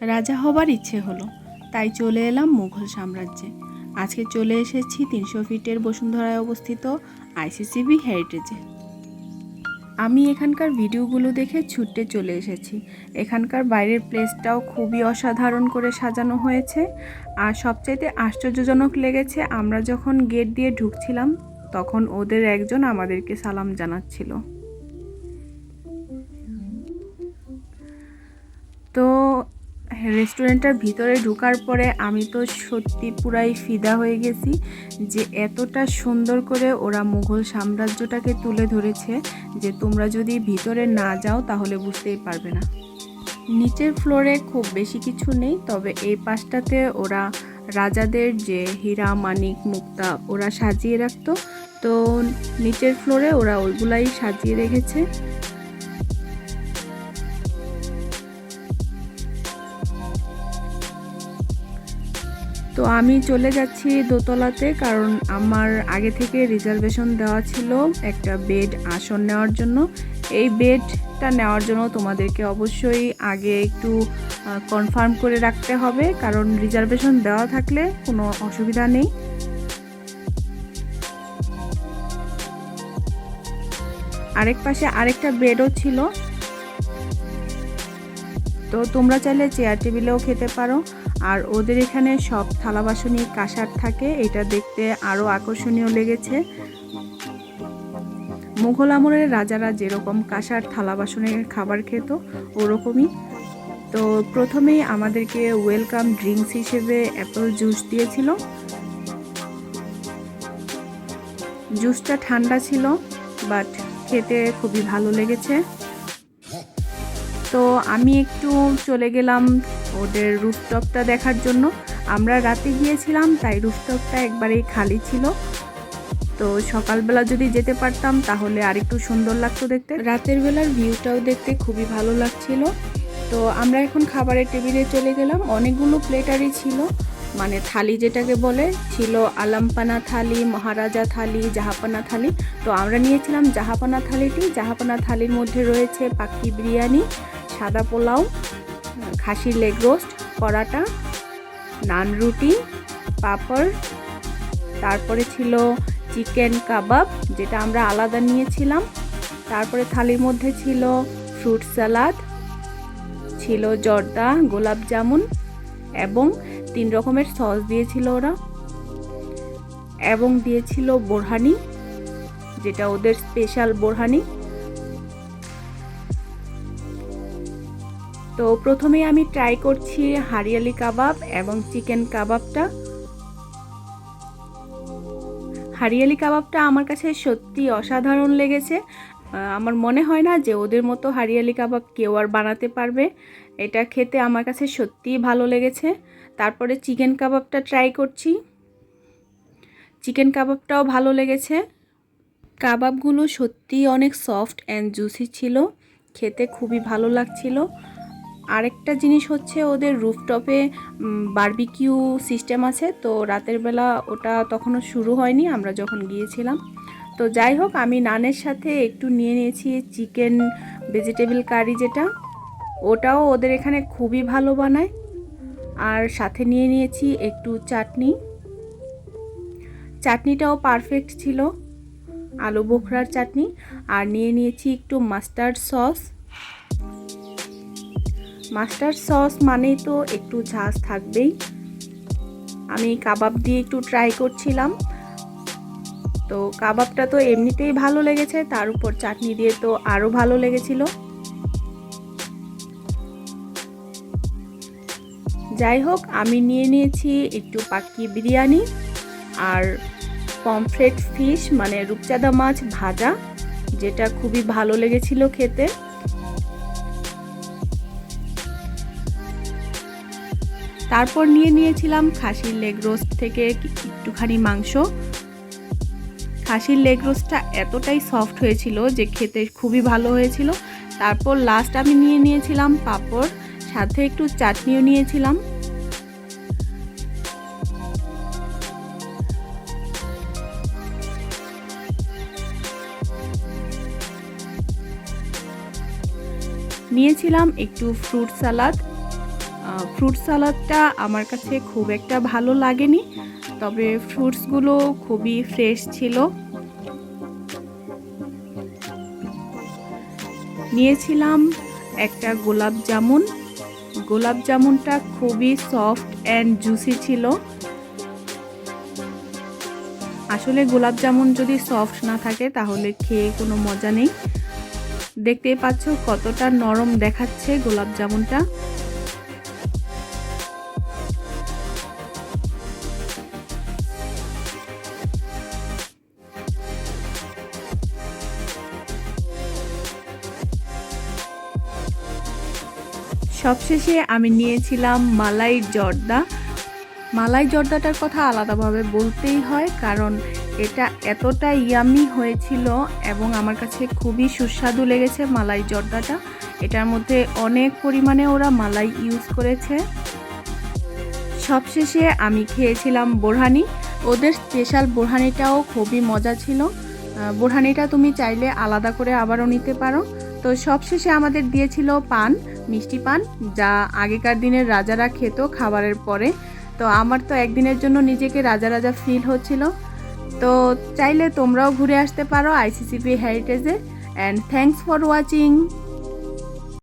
রাজা হবার ইচ্ছে হলো, তাই চলে এলাম মুঘল সাম্রাজ্যে। আজকে চলে এসেছি তিনশো ফিটের বসুন্ধরায় অবস্থিত আইসিসিবি হেরিটেজে। আমি এখানকার ভিডিওগুলো দেখে ছুটে চলে এসেছি। এখানকার বাইরের প্লেসটাও খুবই অসাধারণ করে সাজানো হয়েছে। আর সবচাইতে আশ্চর্যজনক লেগেছে, আমরা যখন গেট দিয়ে ঢুকছিলাম, তখন ওদের একজন আমাদেরকে সালাম জানাচ্ছিল। তো রেস্টুরেন্টের ভিতরে ঢোকার পরে আমি তো সত্যি পুরাই ফিদা হয়ে গেছি যে এতটা সুন্দর করে ওরা মুঘল সাম্রাজ্যটাকে তুলে ধরেছে যে তোমরা যদি ভিতরে না যাও তাহলে বুঝতেই পারবে না। নিচের ফ্লোরে খুব বেশি কিছু নেই, তবে এই পাশটাতে ওরা রাজাদের যে হীরা, মানিক, মুক্তা ওরা সাজিয়ে রাখতো। তো নিচের ফ্লোরে ওরা ওইগুলাই সাজিয়ে রেখেছে। তো আমি চলে যাচ্ছি দোতলাতে কারণ আমার আগে থেকে রিজার্ভেশন দেওয়া ছিল একটা বেড আসন নেওয়ার জন্য। এই বেডটা নেওয়ার জন্য তোমাদেরকে অবশ্যই আগে একটু কনফার্ম করে রাখতে হবে কারণ রিজার্ভেশন দেওয়া থাকলে কোনো অসুবিধা নেই। আরেক পাশে আরেকটা বেডও ছিল। তো তোমরা চাইলে চেয়ার টেবিলেও খেতে পারো। আর ওদের এখানে সব থালা বাসনই কাঁসার থাকে, এটা দেখতে আরও আকর্ষণীয় লেগেছে। মুঘল আমলের রাজারা যেরকম কাঁসার থালা বাসনের খাবার খেত, ওরকমই। তো প্রথমেই আমাদেরকে ওয়েলকাম ড্রিঙ্কস হিসেবে অ্যাপেল জুস দিয়েছিল। জুসটা ঠান্ডা ছিল বাট খেতে খুবই ভালো লেগেছে। তো আমি একটু চলে গেলাম ওদের রুফটপটা দেখার জন্য। আমরা রাতে গিয়েছিলাম, তাই রুফটপটা একবারেই খালি ছিল। তো সকালবেলা যদি যেতে পারতাম, তাহলে আরেকটু সুন্দর লাগতো দেখতে। রাতের বেলার ভিউটাও দেখতে খুবই ভালো লাগছিল। তো আমরা এখন খাবারের টেবিলে চলে গেলাম। অনেকগুলো প্লেটারই ছিল। মানে থালি যেটাকে বলে, ছিল আলামপানা থালি, মহারাজা থালি, জাহাপানা থালি। তো আমরা নিয়েছিলাম জাহাপানা থালিটি। জাহাপানা থালির মধ্যে রয়েছে পাখি বিরিয়ানি। সাদা পোলাও, খাসির লেগ রোস্ট, পরাটা, নান রুটি, পাপড়, তারপরে ছিল চিকেন কাবাব, যেটা আমরা আলাদা নিয়েছিলাম। তারপরে থালির মধ্যে ছিল ফ্রুট সালাদ ছিল জর্দা, গোলাপ জামুন এবং তিন রকমের সস দিয়েছিল ওরা। এবং দিয়েছিল বোরহানি, যেটা ওদের স্পেশাল বোরহানি। তো প্রথমে আমি ট্রাই করছি হারিয়ালি কাবাব এবং চিকেন কাবাবটা। হারিয়ালি কাবাবটা আমার কাছে সত্যি অসাধারণ লেগেছে। আমার মনে হয় না যে ওদের মতো হারিয়ালি কাবাব কেউ আর বানাতে পারবে। এটা খেতে আমার কাছে সত্যিই ভালো লেগেছে। তারপরে চিকেন কাবাবটা ট্রাই করছি। চিকেন কাবাবটাও ভালো লেগেছে। কাবাবগুলো সত্যিই অনেক সফট অ্যান্ড জুসি ছিল। খেতে খুবই ভালো লাগছিল। আরেকটা জিনিস হচ্ছে ওদের রুফটপে বারবিকিউ সিস্টেম আছে, তো রাতের বেলা ওটা তখনও শুরু হয়নি, আমরা যখন গিয়েছিলাম। তো যাই হোক, আমি নানের সাথে একটু নিয়ে নিয়েছি চিকেন ভেজিটেবল কারি যেটা, ওটাও ওদের এখানে খুবই ভালো বানায়। আর সাথে নিয়ে নিয়েছি একটু চাটনি। চাটনিটাও পারফেক্ট ছিল, আলু বোখরার চাটনি। আর নিয়ে নিয়েছি একটু মাস্টার্ড সস। মাস্টার্ড সস মানেই তো একটু ঝাঁজ থাকবেই। আমি কাবাব দিয়ে একটু ট্রাই করছিলাম। তো কাবাবটা তো এমনিতেই ভালো লেগেছে, তার উপর চাটনি দিয়ে তো আরও ভালো লেগেছিল। যাই হোক, আমি নিয়ে নিয়েছি একটু পাক্কি বিরিয়ানি আর পমফ্রেট ফিশ মানে রূপচাঁদা মাছ ভাজা, যেটা খুবই ভালো লেগেছিল খেতে। তারপর নিয়ে নিয়েছিলাম খাসির লেগ রোস্ট থেকে একটুখানি মাংস। খাসির লেগ রোস্টটা এতটাই সফট হয়েছিল যে খেতে খুবই ভালো হয়েছিল। তারপর লাস্ট আমি নিয়ে নিয়েছিলাম পাঁপড়, সাথে একটু চাটনিও নিয়েছিলাম। নিয়েছিলাম একটু ফ্রুট সালাদ ফ্রুট সালাদটা আমার কাছে খুব একটা ভালো লাগেনি, তবে ফ্রুটসগুলো খুবই ফ্রেশ ছিল। নিয়েছিলাম একটা গোলাপ জামুন। গোলাপ জামুনটা খুবই সফট অ্যান্ড জুসি ছিল। আসলে গোলাপ জামুন যদি সফট না থাকে তাহলে খেয়ে কোনো মজা নেই। দেখতেই পাচ্ছ কতটা নরম দেখাচ্ছে গোলাপ জামুনটা। সবশেষে আমি নিয়েছিলাম মালাই জর্দা। মালাই জর্দাটার কথা আলাদাভাবে বলতেই হয়, কারণ এটা এতটা ইয়ামি হয়েছিল এবং আমার কাছে খুবই সুস্বাদু লেগেছে মালাই জর্দাটা। এটার মধ্যে অনেক পরিমাণে ওরা মালাই ইউজ করেছে। সবশেষে আমি খেয়েছিলাম বোরহানি। ওদের স্পেশাল বোরহানিটাও খুবই মজা ছিল। বোরহানিটা তুমি চাইলে আলাদা করে আবারও নিতে পারো। তো সবশেষে আমাদের দিয়েছিল পান, মিষ্টি পান, যা আগেকার দিনের রাজারা খেত খাবারের পরে। তো আমার তো একদিনের জন্য নিজেকে রাজা রাজা ফিল হচ্ছিল। তো চাইলে তোমরাও ঘুরে আসতে পারো আইসিসিপি হেরিটেজে অ্যান্ড থ্যাংকস ফর ওয়াচিং